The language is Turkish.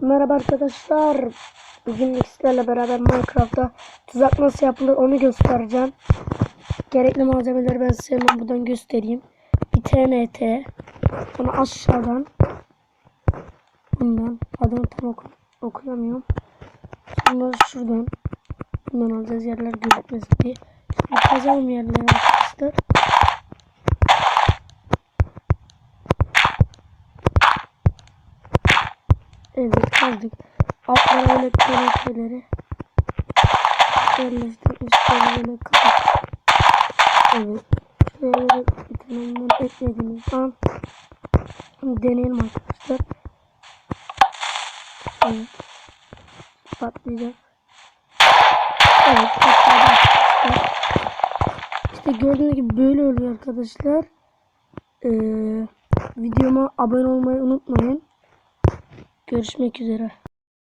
Merhaba arkadaşlar. Bugün sizlerle beraber Minecraft'ta tuzak nasıl yapılır onu göstereceğim. Gerekli malzemeleri ben size hemen buradan göstereyim. Bir TNT. Sonra aşağıdan. Bundan. Adını tam oku okuyamıyorum. Sonra şuradan. Bundan alacağız yerler gözükmesin diye. Şimdi kazalım yerleri arkadaşlar. Evet kazdık. Altlara böyle TNT'leri yerleştirdik. Üstlerine böyle kapat. Evet. Şöyle bundan eklediğimiz an deneyelim arkadaşlar. Evet. Patlayacak. Evet patladı. İşte gördüğünüz gibi böyle oluyor arkadaşlar. Ee, videoma abone olmayı unutmayın. Görüşmek üzere.